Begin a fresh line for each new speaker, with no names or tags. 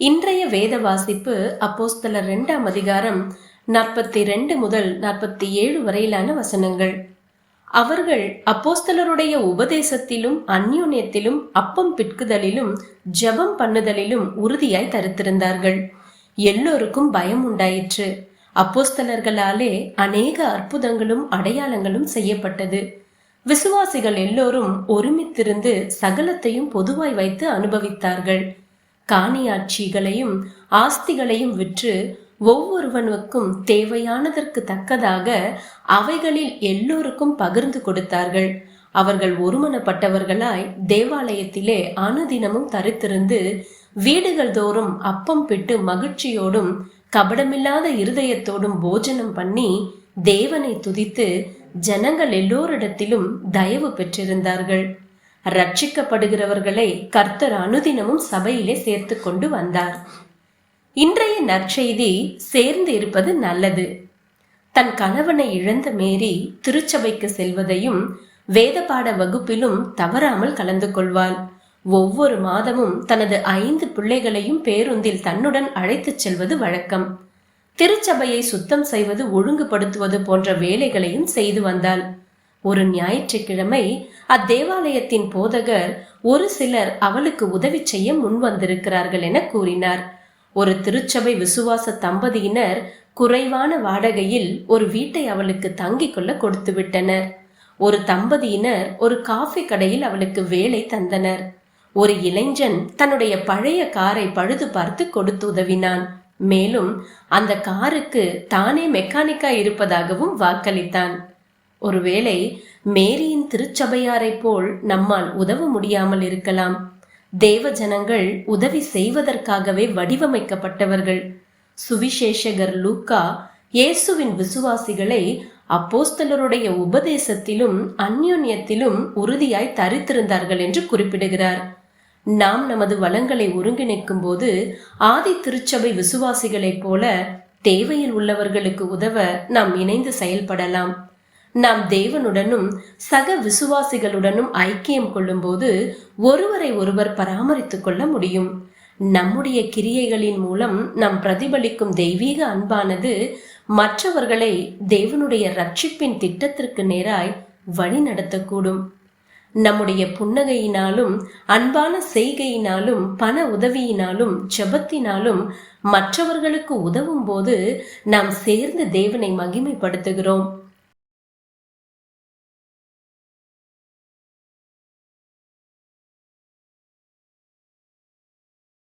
இன்றைய வேத வாசிப்பு அப்போஸ்தலர் இரண்டாம் அதிகாரம் நாற்பத்தி ரெண்டு முதல் நாற்பத்தி ஏழு வரையிலான வசனங்கள். அவர்கள் அப்போஸ்தலருடைய உபதேசத்திலும் அந்யோன்யத்திலும் அப்பம் பிற்குதலிலும் ஜெபம் பண்ணுதலிலும் உறுதியாய் தரித்திருந்தார்கள். எல்லோருக்கும் பயம் உண்டாயிற்று. அப்போஸ்தலர்களாலே அநேக அற்புதங்களும் அடையாளங்களும் செய்யப்பட்டது. விசுவாசிகள் எல்லோரும் ஒருமித்திருந்து சகலத்தையும் பொதுவாய் வைத்து அனுபவித்தார்கள். காணியாட்சிகளையும் ஆஸ்திகளையும் விற்று ஒவ்வொருவனுக்கும் தேவையானதற்கு தக்கதாக அவைகளில் எல்லோருக்கும் பகிர்ந்து கொடுத்தார்கள். அவர்கள் ஒருமனப்பட்டவர்களாய் தேவாலயத்திலே அனுதினமும் தரித்திருந்து வீடுகள் தோறும் அப்பம் பிட்டு மகிழ்ச்சியோடும் கபடமில்லாத இருதயத்தோடும் போஜனம் பண்ணி தேவனை துதித்து ஜனங்கள் எல்லோரிடத்திலும் தயவு பெற்றிருந்தார்கள். ரட்சிக்கப்படுகிறவர்களை கர்த்தர் அனுதினமும் சபையிலே சேர்த்து கொண்டு வந்தார். இன்றைய நற்செய்தி சேர்ந்து இருப்பது நல்லது. தன் கணவனை இழந்த மேரி திருச்சபைக்கு செல்வதையும் வேதபாட வகுப்பிலும் தவறாமல் கலந்து கொள்வாள். ஒவ்வொரு மாதமும் தனது ஐந்து பிள்ளைகளையும் பேருந்தில் தன்னுடன் அழைத்துச் செல்வது வழக்கம். திருச்சபையை சுத்தம் செய்வது ஒழுங்குபடுத்துவது போன்ற வேலைகளையும் செய்து வந்தாள். ஒரு ஞாயிற்றுக்கிழமை அத்தேவாலயத்தின் போதகர் ஒரு சிலர் அவளுக்கு உதவி செய்ய முன் வந்திருக்கிறார்கள் என கூறினார். ஒரு திருச்சபை விசுவாச தம்பதியினர் குறைவான வாடகையில் ஒரு வீட்டை அவளுக்கு தங்கிக் கொள்ள கொடுத்து விட்டனர். ஒரு தம்பதியினர் ஒரு காஃபி கடையில் அவளுக்கு வேலை தந்தனர். ஒரு இளைஞன் தன்னுடைய பழைய காரை பழுது பார்த்து கொடுத்து உதவினான். மேலும் அந்த காருக்கு தானே மெக்கானிக்கா இருப்பதாகவும் வாக்களித்தான். ஒருவேளை மேரியின் திருச்சபையாரைப் போல் நம்மால் உதவ முடியாமல் இருக்கலாம். தேவ ஜனங்கள் உதவி செய்வதற்காகவே வடிவமைக்கப்பட்டவர்கள். சுவிசேஷகர் லூக்கா இயேசுவின் விசுவாசிகளை அப்போஸ்தலருடைய உபதேசத்திலும் அந்யோன்யத்திலும் உறுதியாய் தரித்திருந்தார்கள் என்று குறிப்பிடுகிறார். நாம் நமது வளங்களை ஒருங்கிணைக்கும் போது ஆதி திருச்சபை விசுவாசிகளைப் போல தேவையில் உள்ளவர்களுக்கு உதவ நாம் இணைந்து செயல்படலாம். நாம் தேவனுடனும் சக விசுவாசிகளுடனும் ஐக்கியம் கொள்ளும்போது ஒருவரை ஒருவர் பராமரித்துக் கொள்ள முடியும். நம்முடைய கிரியைகளின் மூலம் நாம் பிரதிபலிக்கும் தெய்வீக அன்பானது மற்றவர்களை தேவனுடைய ரட்சிப்பின் திட்டத்திற்கு நேராய் வழி நடத்தக்கூடும். நம்முடைய புன்னகையினாலும் அன்பான செய்கையினாலும் பண உதவியினாலும் செபத்தினாலும் மற்றவர்களுக்கு உதவும் போது நாம் சேர்ந்து தேவனை மகிமைப்படுத்துகிறோம்.